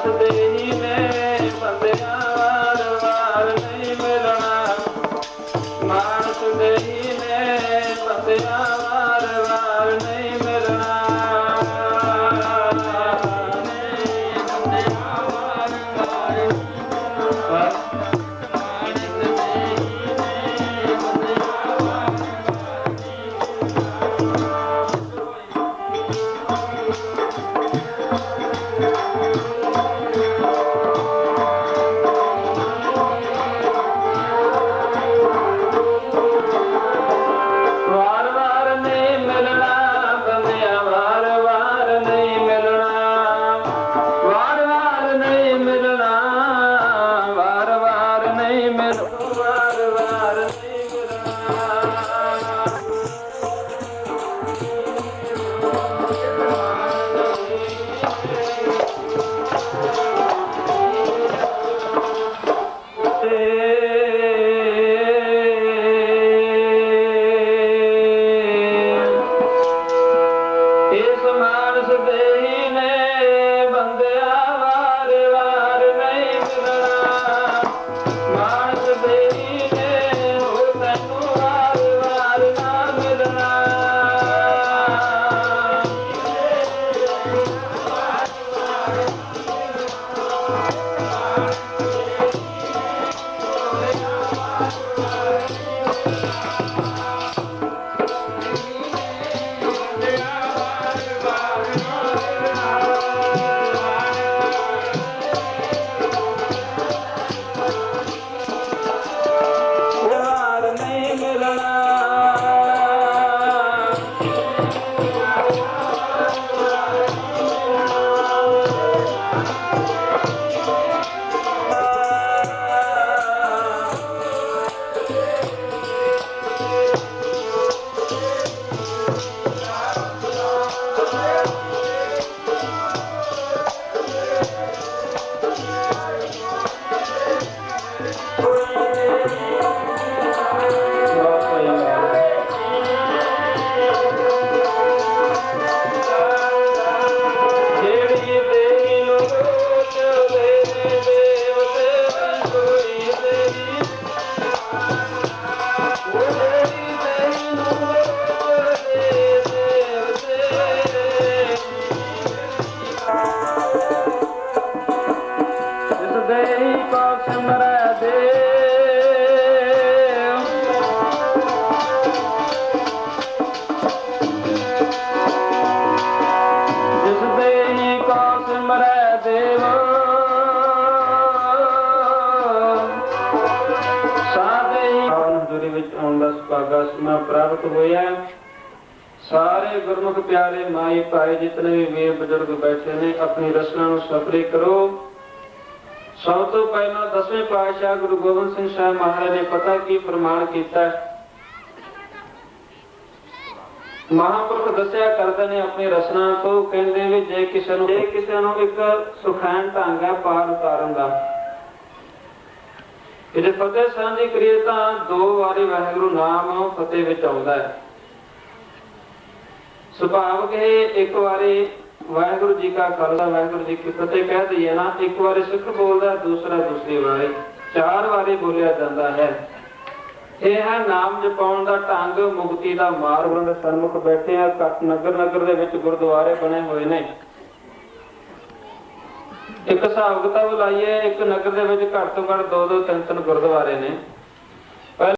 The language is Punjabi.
ਮਾਨਸ ਦੇਹੀ ਵਾਰ Oh. ਆਉਣ ਸਮਾ ਪ੍ਰਾਪਤ ਹੋਇਆ। ਸਾਰੇ ਗੁਰਮੁਖ ਪਿਆਰੇ ਮਾਈ ਭਾਈ ਜਿਤਨੇ ਵੀ ਵੀਰ ਬਜ਼ੁਰਗ ਬੈਠੇ ਨੇ, ਆਪਣੀ ਰਸਨਾ ਨੂੰ ਸਫਰੇ ਕਰੋ। ਸਭ ਤੋਂ ਪਹਿਲਾਂ ਦਸਵੇਂ ਪਾਤਸ਼ਾਹ ਗੁਰੂ ਗੋਬਿੰਦ ਸਿੰਘ ਸਾਹਿਬ ਮਹਾਰਾਜ ਨੇ ਪਤਾ ਕੀ ਪ੍ਰਮਾਣ ਕੀਤਾ? ਹੈ ਮਹਾਂਪੁਰਖ ਦੱਸਿਆ ਕਰਦੇ ਨੇ ਆਪਣੀ ਰਸਨਾ ਤੋਂ, ਕਹਿੰਦੇ ਵੀ ਜੇ ਕਿਸੇ ਨੂੰ ਜੇ ਕਿਸੇ ਨੂੰ ਇੱਕ ਸੁਖੈਨ ਢੰਗ ਹੈ ਪਾਰ ਉਤਾਰਨ ਦਾ ਕਿ ਜੇ ਫਤਿਹ ਸਾਂਝੀ ਕਰੀਏ ਤਾਂ ਦੋ ਵਾਰੀ ਵਾਹਿਗੁਰੂ ਨਾਮ ਫਤਿਹ ਵਿੱਚ ਆਉਂਦਾ ਹੈ। ਸੁਭਾਵਕ ਇਹ ਇੱਕ ਵਾਰੀ ਵਾਹਿਗੁਰੂ ਜੀ ਕਾ ਖਾਲਸਾ, ਵਾਹਿਗੁਰੂ ਜੀ ਕੀ ਫਤਿਹ ਕਹਿ ਦਈਏ ਨਾ, ਇੱਕ ਵਾਰੀ ਸਿੱਖ ਬੋਲਦਾ, ਦੂਸਰਾ ਦੂਸਰੀ ਵਾਰੀ, ਚਾਰ ਵਾਰੀ ਬੋਲਿਆ ਜਾਂਦਾ ਹੈ। ਇਹ ਹੈ ਨਾਮ ਜਪਾਉਣ ਦਾ ਢੰਗ, ਮੁਕਤੀ ਦਾ ਮਾਰਗ ਦੇ ਸਨਮੁਖ ਬੈਠੇ ਆ ਕੱਟ ਨਗਰ ਨਗਰ ਦੇ ਵਿੱਚ ਗੁਰਦੁਆਰੇ ਬਣੇ ਹੋਏ ਨੇ। ਇੱਕ ਹਿਸਾਬ ਕਿਤਾਬ ਲਾਈਏ, ਇੱਕ ਨਗਰ ਦੇ ਵਿੱਚ ਘੱਟ ਤੋਂ ਘੱਟ ਦੋ ਦੋ ਤਿੰਨ ਤਿੰਨ ਗੁਰਦੁਆਰੇ ਨੇ।